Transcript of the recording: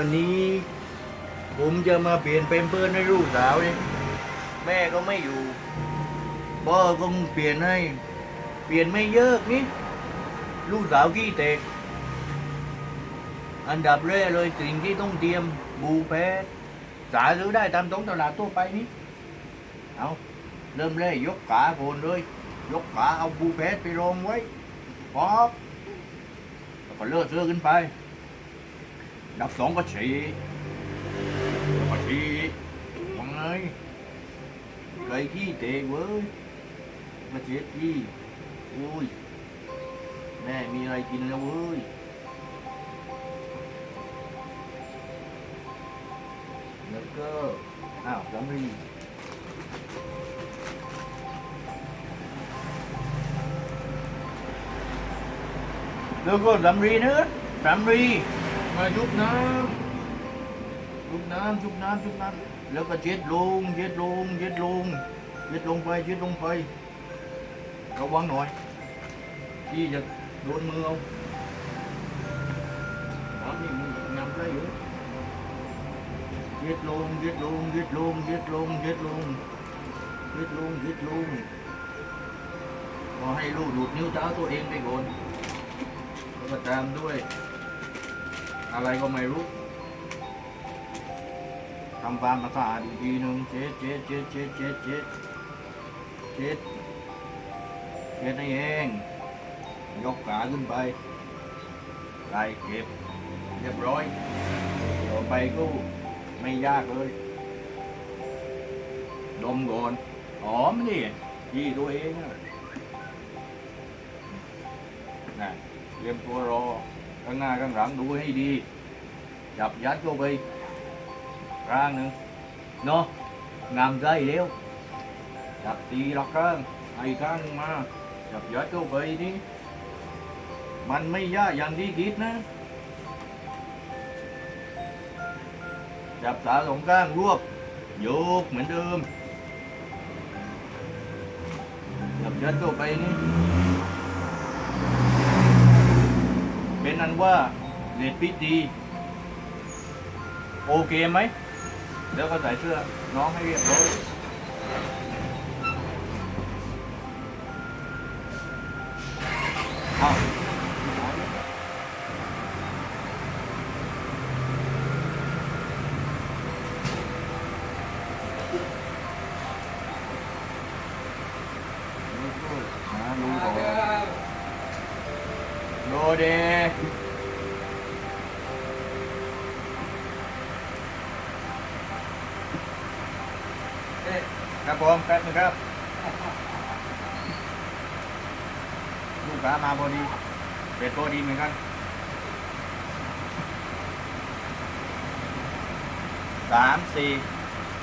วันนี้ ผมจะมาเปลี่ยนเป็นเพื่อนให้ลูกสาวเนี่ยแม่ก็ไม่อยู่พ่อก็เปลี่ยนให้ เปลี่ยนไม่เยอะนี่ลูกสาวขี้เตกอันดับแรกเลยสิ่งที่ต้องเตรียมบูแพทสาซื้อได้ตามท้องตลาดทั่วไปนี่เอาเริ่มแรกยกขาโคนเลย ยกขาเอาบูแพทไปรองไว้ป๊อบแล้วก็เลิกเสื้อขึ้นไป ดับสองก็ฉี่ก็ฉี่ว่าไงไก่ขี้เตกเว้ยมาเจ็ดที่อุ้ย แม่มีอะไรกินแล้วเว้ยแล้วก็อ้าวสำลีแล้วก็สำลีนะสำลี มายุบน้ำยุบน้ำยุบน้ำยุบน้ำแล้วก็เช็ดลงเช็ดลงเช็ดลงเช็ดลงไปเช็ดลงไป ระวังหน่อย ที่จะโดนมือเอาน้ำนี่มันนำได้อยู่ยึดลงยึดลงยึดลงยึดลงยึดลงยึดลงยึดลงพอให้ลูกดูดนิ้วเท้าตัวเองไปก่อนแล้วก็ตามด้วย อะไรก็ไม่รู้ทำความสะอาดอีกทีหนึ่งเช็ดเช็ดเช็ดเช็ดเช็ดเช็ดเช็ดเช็ดให้เอง ยกขาขึ้นไปไล่เก็บ เรียบร้อย ต่อไปก็ไม่ยากเลย ดมก่อนหอมนี่ที่ตัวเองอะนะเตรียมตัวรอ ข้างหน้าข้างหลังดูให้ดี จับยัดเข้าไปร่างหนึ่งเนาะงามใจเร็วจับตีละข้างไอ้ข้างมา จับยัดเข้าไปนี่มันไม่ยากอย่างที่คิดนะจับสาสองข้างรวบโยกเหมือนเดิมจับยัดเข้าไปนี่ เป็นนั้นว่าเรตติ้งดีโอเคไหม แล้วก็ใส่เสื้อน้องให้เรียบร้อย เดเครับผมแป๊บนึงครับ ลูกค้ามาพอดีเป็ดตัวดีเหมือนกันสามสี่